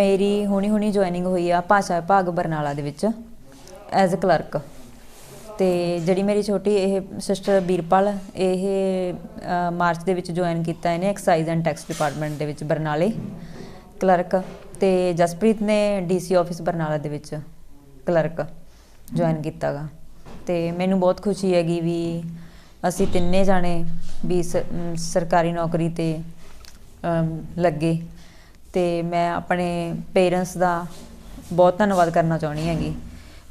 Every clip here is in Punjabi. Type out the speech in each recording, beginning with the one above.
ਮੇਰੀ ਹੁਣੀ ਹੁਣੀ ਜੁਆਇਨਿੰਗ ਹੋਈ ਆ ਭਾਸ਼ਾ ਵਿਭਾਗ ਬਰਨਾਲਾ ਦੇ ਵਿੱਚ ਐਜ਼ ਅ ਕਲਰਕ ਤੇ ਜਿਹੜੀ ਮੇਰੀ ਛੋਟੀ ਇਹ ਸਿਸਟਰ ਬੀਰਪਾਲ, ਇਹ ਮਾਰਚ ਦੇ ਵਿੱਚ ਜੁਆਇਨ ਕੀਤਾ ਇਹਨੇ ਐਕਸਾਈਜ਼ ਐਂਡ ਟੈਕਸ ਡਿਪਾਰਟਮੈਂਟ ਦੇ ਵਿੱਚ ਬਰਨਾਲੇ ਕਲਰਕ ਤੇ ਜਸਪ੍ਰੀਤ ਨੇ ਡੀਸੀ ਆਫਿਸ ਬਰਨਾਲਾ ਦੇ ਵਿੱਚ ਕਲਰਕ ਜੁਆਇਨ ਕੀਤਾਗਾ। ਤੇ ਮੈਨੂੰ ਬਹੁਤ ਖੁਸ਼ੀ ਹੈਗੀ ਵੀ ਅਸੀਂ ਤਿੰਨੇ ਜਾਣੇ ਵੀ ਸ- ਸਰਕਾਰੀ ਨੌਕਰੀ ਤੇ ਲੱਗੇ। ਤੇ ਮੈਂ ਆਪਣੇ ਪੇਰੈਂਟਸ ਦਾ ਬਹੁਤ ਧੰਨਵਾਦ ਕਰਨਾ ਚਾਹੁੰਦੀ ਹੈਗੀ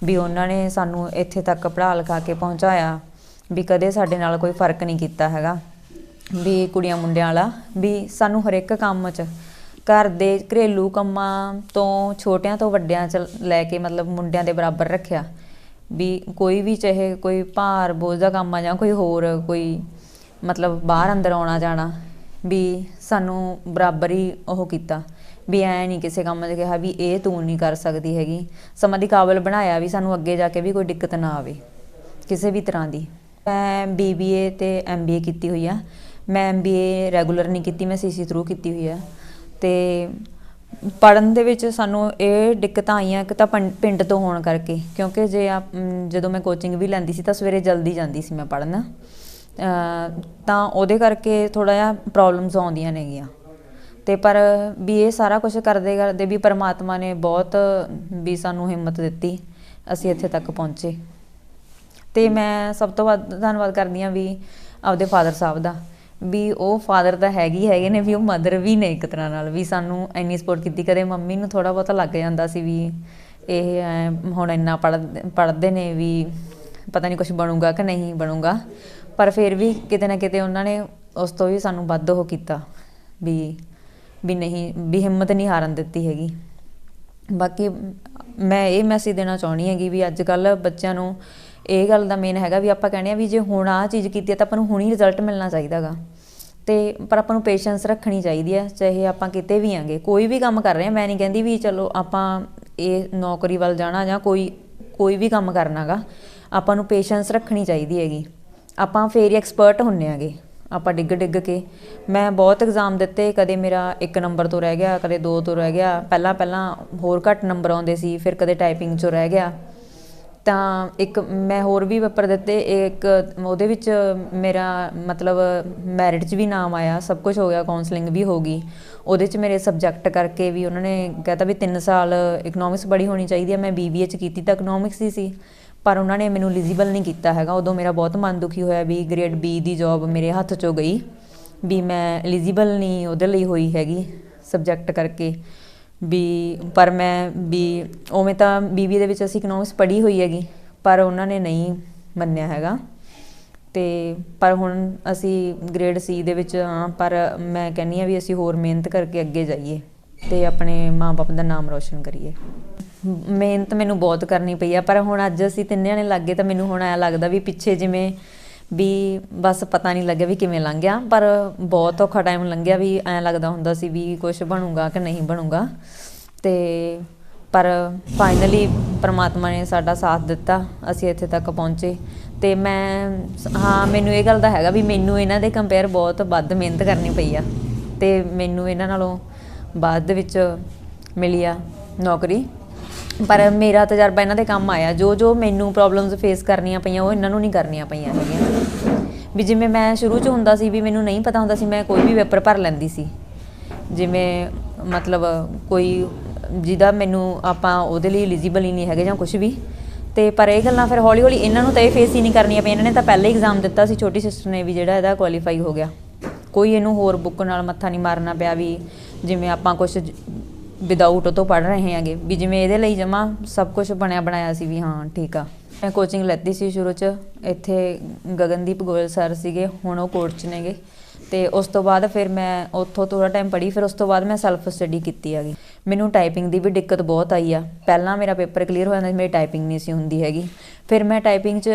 ਵੀ ਉਹਨਾਂ ਨੇ ਸਾਨੂੰ ਇੱਥੇ ਤੱਕ ਪੜ੍ਹਾ ਲਿਖਾ ਕੇ ਪਹੁੰਚਾਇਆ ਵੀ ਕਦੇ ਸਾਡੇ ਨਾਲ ਕੋਈ ਫ਼ਰਕ ਨਹੀਂ ਕੀਤਾ ਹੈਗਾ। ਵੀ ਕੁੜੀਆਂ ਮੁੰਡਿਆਂ ਵਾਲਾ, ਵੀ ਸਾਨੂੰ ਹਰ ਇੱਕ ਕੰਮ 'ਚ ਘਰ ਦੇ ਘਰੇਲੂ ਕੰਮਾਂ ਤੋਂ, ਛੋਟਿਆਂ ਤੋਂ ਵੱਡਿਆਂ 'ਚ ਲੈ ਕੇ ਮਤਲਬ ਮੁੰਡਿਆਂ ਦੇ ਬਰਾਬਰ ਰੱਖਿਆ। ਵੀ ਕੋਈ ਵੀ ਚਾਹੇ ਕੋਈ ਭਾਰ ਬੋਝ ਦਾ ਕੰਮ ਆ ਜਾਂ ਕੋਈ ਹੋਰ ਕੋਈ ਮਤਲਬ ਬਾਹਰ ਅੰਦਰ ਆਉਣਾ ਜਾਣਾ ਵੀ ਸਾਨੂੰ ਬਰਾਬਰ ਹੀ ਉਹ ਕੀਤਾ। ਵੀ ਐ ਨਹੀਂ ਕਿਸੇ ਕੰਮ 'ਚ ਕਿਹਾ ਵੀ ਇਹ ਤੂੰ ਨਹੀਂ ਕਰ ਸਕਦੀ ਹੈਗੀ। ਸਮਾਂ ਦੀ ਕਾਬਲ ਬਣਾਇਆ ਵੀ ਸਾਨੂੰ ਅੱਗੇ ਜਾ ਕੇ ਵੀ ਕੋਈ ਦਿੱਕਤ ਨਾ ਆਵੇ। ਕਿਸੇ ਵੀ ਤਰ੍ਹਾਂ ਦੀ। ਮੈਂ ਬੀਬੀਏ ਤੇ ਐਮਬੀਏ ਕੀਤੀ ਹੋਈ ਆ। ਮੈਂ ਐਮਬੀਏ ਰੈਗੂਲਰ ਨਹੀਂ ਕੀਤੀ, ਮੈਂ ਸੀਸੀ ਥਰੂ ਕੀਤੀ ਹੋਈ ਆ। ਤੇ ਪੜਨ ਦੇ ਵਿੱਚ ਸਾਨੂੰ ਇਹ ਦਿੱਕਤਾਂ ਆਈਆਂ ਕਿ ਤਾਂ ਪਿੰਡ ਤੋਂ ਹੋਣ ਕਰਕੇ। ਕਿਉਂਕਿ ਜੇ ਆ ਜਦੋਂ ਮੈਂ ਕੋਚਿੰਗ ਵੀ ਲੈਂਦੀ ਸੀ ਤਾਂ ਸਵੇਰੇ ਜਲਦੀ ਜਾਂਦੀ ਸੀ ਮੈਂ ਪੜਨ ਤਾਂ ਉਹਦੇ ਕਰਕੇ ਥੋੜਾ ਜਿਹਾ ਪ੍ਰੋਬਲਮਸ ਆਉਂਦੀਆਂ ਨੇਗੀਆਂ। ਤੇ ਪਰ ਵੀ ਇਹ ਸਾਰਾ ਕੁਝ ਕਰਦੇ ਕਰਦੇ ਵੀ ਪਰਮਾਤਮਾ ਨੇ ਬਹੁਤ ਵੀ ਸਾਨੂੰ ਹਿੰਮਤ ਦਿੱਤੀ, ਅਸੀਂ ਇੱਥੇ ਤੱਕ ਪਹੁੰਚੇ। ਤੇ ਮੈਂ ਸਭ ਤੋਂ ਵੱਧ ਧੰਨਵਾਦ ਕਰਦੀ ਹਾਂ ਵੀ ਆਪਦੇ ਫਾਦਰ ਸਾਹਿਬ ਦਾ, ਵੀ ਉਹ ਫਾਦਰ ਤਾਂ ਹੈਗੀ ਹੈਗੇ ਨੇ, ਵੀ ਉਹ ਮਦਰ ਵੀ ਨੇ ਇੱਕ ਤਰ੍ਹਾਂ ਨਾਲ, ਵੀ ਸਾਨੂੰ ਇੰਨੀ ਸਪੋਰਟ ਕੀਤੀ। ਕਦੇ ਮੰਮੀ ਨੂੰ ਥੋੜਾ ਬਹੁਤਾ ਲੱਗ ਜਾਂਦਾ ਸੀ ਵੀ ਇਹ ਐਂ ਹੁਣ ਇੰਨਾ ਪੜ੍ਹ ਪੜ੍ਹਦੇ ਨੇ ਵੀ ਪਤਾ ਨਹੀਂ ਕੁਝ ਬਣੂਗਾ ਕਿ ਨਹੀਂ ਬਣੂਗਾ। ਪਰ ਫਿਰ ਵੀ ਕਿਤੇ ਨਾ ਕਿਤੇ ਉਹਨਾਂ ਨੇ ਉਸ ਤੋਂ ਵੀ ਸਾਨੂੰ ਵੱਧ ਉਹ ਕੀਤਾ ਵੀ ਵੀ ਨਹੀਂ, ਵੀ ਹਿੰਮਤ ਨਹੀਂ ਹਾਰਨ ਦਿੱਤੀ ਹੈਗੀ। ਬਾਕੀ ਮੈਂ ਇਹ ਮੈਸੇਜ ਦੇਣਾ ਚਾਹੁੰਦੀ ਹੈਗੀ ਵੀ ਅੱਜ ਕੱਲ ਬੱਚਿਆਂ ਨੂੰ ਇਹ ਗੱਲ ਦਾ ਮੇਨ ਹੈਗਾ ਵੀ ਆਪਾਂ ਕਹਿੰਦੇ ਆ ਵੀ ਜੇ ਹੁਣ ਆਹ ਚੀਜ਼ ਕੀਤੀ ਹੈ ਤਾਂ ਆਪਾਂ ਨੂੰ ਹੁਣੀ ਰਿਜ਼ਲਟ ਮਿਲਣਾ ਚਾਹੀਦਾਗਾ ਤੇ ਪਰ ਆਪਾਂ ਨੂੰ ਪੇਸ਼ੈਂਸ ਰੱਖਣੀ ਚਾਹੀਦੀ ਹੈ, ਚਾਹੇ ਆਪਾਂ ਕਿਤੇ ਵੀ ਆਂਗੇ, ਕੋਈ ਵੀ ਕੰਮ ਕਰ ਰਹੇ ਆ ਮੈਂ ਨਹੀਂ ਕਹਿੰਦੀ ਵੀ ਚਲੋ ਆਪਾਂ ਇਹ ਨੌਕਰੀ ਵੱਲ ਜਾਣਾ ਜਾਂ ਕੋਈ ਕੋਈ ਵੀ ਕੰਮ ਕਰਨਾਗਾ ਆਪਾਂ ਨੂੰ ਪੇਸ਼ੈਂਸ ਰੱਖਣੀ ਚਾਹੀਦੀ ਹੈਗੀ। ਆਪਾਂ ਫੇਰ ਐਕਸਪਰਟ ਹੁੰਨੇ ਆਗੇ। ਆਪਾਂ ਡਿੱਗ ਡਿੱਗ ਕੇ। ਮੈਂ ਬਹੁਤ ਐਗਜ਼ਾਮ ਦਿੱਤੇ। ਕਦੇ ਮੇਰਾ 1 ਨੰਬਰ ਤੋਂ ਰਹਿ ਗਿਆ, ਕਦੇ 2 ਤੋਂ ਰਹਿ ਗਿਆ। ਪਹਿਲਾਂ ਪਹਿਲਾਂ ਹੋਰ ਘੱਟ ਨੰਬਰ ਆਉਂਦੇ ਸੀ, ਫਿਰ ਕਦੇ ਟਾਈਪਿੰਗ 'ਚੋਂ ਰਹਿ ਗਿਆ। ਤਾਂ ਇੱਕ ਮੈਂ ਹੋਰ ਵੀ ਪੇਪਰ ਦਿੱਤੇ। ਇੱਕ ਉਹਦੇ ਵਿੱਚ ਮੇਰਾ ਮਤਲਬ ਮੈਰਿਟ 'ਚ ਵੀ ਨਾਮ ਆਇਆ। ਸਭ ਕੁਝ ਹੋ ਗਿਆ ਕਾਉਂਸਲਿੰਗ ਵੀ ਹੋ ਗਈ। ਉਹਦੇ 'ਚ ਮੇਰੇ ਸਬਜੈਕਟ ਕਰਕੇ ਵੀ ਉਹਨਾਂ ਨੇ ਕਹਤਾ ਵੀ 3 ਸਾਲ ਇਕਨੋਮਿਕਸ ਬੜੀ ਹੋਣੀ ਚਾਹੀਦੀ ਹੈ। ਮੈਂ ਬੀਬੀਏ 'ਚ ਕੀਤੀ ਤਾਂ ਇਕਨੋਮਿਕਸ ਹੀ ਸੀ। ਪਰ ਉਹਨਾਂ ਨੇ ਮੈਨੂੰ ਐਲੀਜੀਬਲ ਨਹੀਂ ਕੀਤਾ ਹੈਗਾ। ਉਦੋਂ ਮੇਰਾ ਬਹੁਤ ਮਨ ਦੁਖੀ ਹੋਇਆ ਵੀ ਗ੍ਰੇਡ ਬੀ ਦੀ ਜੌਬ ਮੇਰੇ ਹੱਥ 'ਚੋਂ ਗਈ, ਵੀ ਮੈਂ ਐਲੀਜੀਬਲ ਨਹੀਂ ਉਹਦੇ ਲਈ ਹੋਈ ਹੈਗੀ ਸਬਜੈਕਟ ਕਰਕੇ। ਵੀ ਪਰ ਮੈਂ ਵੀ ਉਵੇਂ ਤਾਂ ਬੀਬੀ ਦੇ ਵਿੱਚ ਅਸੀਂ ਇਕਨੋਮਿਕਸ ਪੜ੍ਹੀ ਹੋਈ ਹੈਗੀ, ਪਰ ਉਹਨਾਂ ਨੇ ਨਹੀਂ ਮੰਨਿਆ ਹੈਗਾ। ਤੇ ਪਰ ਹੁਣ ਅਸੀਂ ਗ੍ਰੇਡ ਸੀ ਦੇ ਵਿੱਚ ਹਾਂ, ਪਰ ਮੈਂ ਕਹਿੰਨੀ ਆ ਵੀ ਅਸੀਂ ਹੋਰ ਮਿਹਨਤ ਕਰਕੇ ਅੱਗੇ ਜਾਈਏ ਤੇ ਆਪਣੇ ਮਾਪੇ ਦਾ ਨਾਮ ਰੋਸ਼ਨ ਕਰੀਏ। ਮਿਹਨਤ ਮੈਨੂੰ ਬਹੁਤ ਕਰਨੀ ਪਈ ਆ, ਪਰ ਹੁਣ ਅੱਜ ਅਸੀਂ ਤਿੰਨਿਆਂ ਨੇ ਲੱਗੇ ਤਾਂ ਮੈਨੂੰ ਹੁਣ ਐ ਲੱਗਦਾ ਵੀ ਪਿੱਛੇ ਜਿਵੇਂ ਵੀ ਬਸ ਪਤਾ ਨਹੀਂ ਲੱਗਿਆ ਵੀ ਕਿਵੇਂ ਲੰਘ ਗਿਆ ਪਰ ਬਹੁਤ ਔਖਾ ਟਾਈਮ ਲੰਘਿਆ ਵੀ ਐਂ ਲੱਗਦਾ ਹੁੰਦਾ ਸੀ ਵੀ ਕੁਝ ਬਣੂਗਾ ਕਿ ਨਹੀਂ ਬਣੂਗਾ। ਤੇ ਪਰ ਫਾਈਨਲੀ ਪ੍ਰਮਾਤਮਾ ਨੇ ਸਾਡਾ ਸਾਥ ਦਿੱਤਾ, ਅਸੀਂ ਇੱਥੇ ਤੱਕ ਪਹੁੰਚੇ। ਤੇ ਮੈਂ, ਹਾਂ, ਮੈਨੂੰ ਇਹ ਗੱਲ ਦਾ ਹੈਗਾ ਵੀ ਮੈਨੂੰ ਇਹਨਾਂ ਦੇ ਕੰਪੇਅਰ ਬਹੁਤ ਵੱਧ ਮਿਹਨਤ ਕਰਨੀ ਪਈ ਆ। ਤੇ ਮੈਨੂੰ ਇਹਨਾਂ ਨਾਲੋਂ ਬਾਅਦ ਦੇ ਵਿੱਚ ਮਿਲੀ ਆ ਨੌਕਰੀ। ਪਰ ਮੇਰਾ ਤਜਰਬਾ ਇਹਨਾਂ ਦੇ ਕੰਮ ਆਇਆ। ਜੋ ਜੋ ਮੈਨੂੰ ਪ੍ਰੋਬਲਮਸ ਫੇਸ ਕਰਨੀਆਂ ਪਈਆਂ, ਉਹ ਇਹਨਾਂ ਨੂੰ ਨਹੀਂ ਕਰਨੀਆਂ ਪਈਆਂ ਹੈਗੀਆਂ। ਵੀ ਜਿਵੇਂ ਮੈਂ ਸ਼ੁਰੂ 'ਚ ਹੁੰਦਾ ਸੀ ਵੀ ਮੈਨੂੰ ਨਹੀਂ ਪਤਾ ਹੁੰਦਾ ਸੀ, ਮੈਂ ਕੋਈ ਵੀ ਪੇਪਰ ਭਰ ਲੈਂਦੀ ਸੀ। ਜਿਵੇਂ ਮਤਲਬ ਕੋਈ ਜਿਹਦਾ ਮੈਨੂੰ ਆਪਾਂ ਉਹਦੇ ਲਈ ਐਲੀਜੀਬਲ ਹੀ ਨਹੀਂ ਹੈਗੇ ਜਾਂ ਕੁਝ ਵੀ। ਤੇ ਪਰ ਇਹ ਗੱਲਾਂ ਫਿਰ ਹੌਲੀ ਹੌਲੀ ਇਹਨਾਂ ਨੂੰ ਤਾਂ ਇਹ ਫੇਸ ਹੀ ਨਹੀਂ ਕਰਨੀਆਂ ਪਈਆਂ। ਇਹਨਾਂ ਨੇ ਤਾਂ ਪਹਿਲਾਂ ਹੀ ਐਗਜ਼ਾਮ ਦਿੱਤਾ ਸੀ, ਛੋਟੀ ਸਿਸਟਰ ਨੇ ਵੀ ਜਿਹੜਾ ਇਹਦਾ ਕੁਆਲੀਫਾਈ ਹੋ ਗਿਆ। ਕੋਈ ਇਹਨੂੰ ਹੋਰ ਬੁੱਕ ਨਾਲ ਮੱਥਾ ਨਹੀਂ ਮਾਰਨਾ ਪਿਆ ਵੀ ਜਿਵੇਂ ਆਪਾਂ ਕੁਝ ਵਿਦਆਊਟ ਉਹ ਤੋਂ ਪੜ ਰਹੇ ਹਾਂਗੇ। ਵੀ ਜਿਵੇਂ ਇਹਦੇ ਲਈ ਜਮਾ ਸਭ ਕੁਝ ਬਣਿਆ ਬਣਾਇਆ ਸੀ ਵੀ ਹਾਂ, ਠੀਕ ਆ। ਮੈਂ ਕੋਚਿੰਗ ਲੈਤੀ ਸੀ ਸ਼ੁਰੂ ਚ। ਇੱਥੇ ਗਗਨਦੀਪ ਗੋਇਲ ਸਰ ਸੀਗੇ, ਹੁਣ ਉਹ ਕੋਚ ਚ ਨੇਗੇ। ਤੇ ਉਸ ਤੋਂ ਬਾਅਦ ਫਿਰ ਮੈਂ ਉੱਥੋਂ ਥੋੜਾ ਟਾਈਮ ਪੜ੍ਹੀ, ਫਿਰ ਉਸ ਤੋਂ ਬਾਅਦ ਮੈਂ ਸੈਲਫ ਸਟੱਡੀ ਕੀਤੀ ਹੈਗੀ। ਮੈਨੂੰ ਟਾਈਪਿੰਗ ਦੀ ਵੀ ਦਿੱਕਤ ਬਹੁਤ ਆਈ ਆ। ਪਹਿਲਾਂ ਮੇਰਾ ਪੇਪਰ ਕਲੀਅਰ ਹੋ ਜਾਂਦਾ ਸੀ, ਮੇਰੀ ਟਾਈਪਿੰਗ ਨਹੀਂ ਸੀ ਹੁੰਦੀ ਹੈਗੀ। ਫਿਰ ਮੈਂ ਟਾਈਪਿੰਗ 'ਚ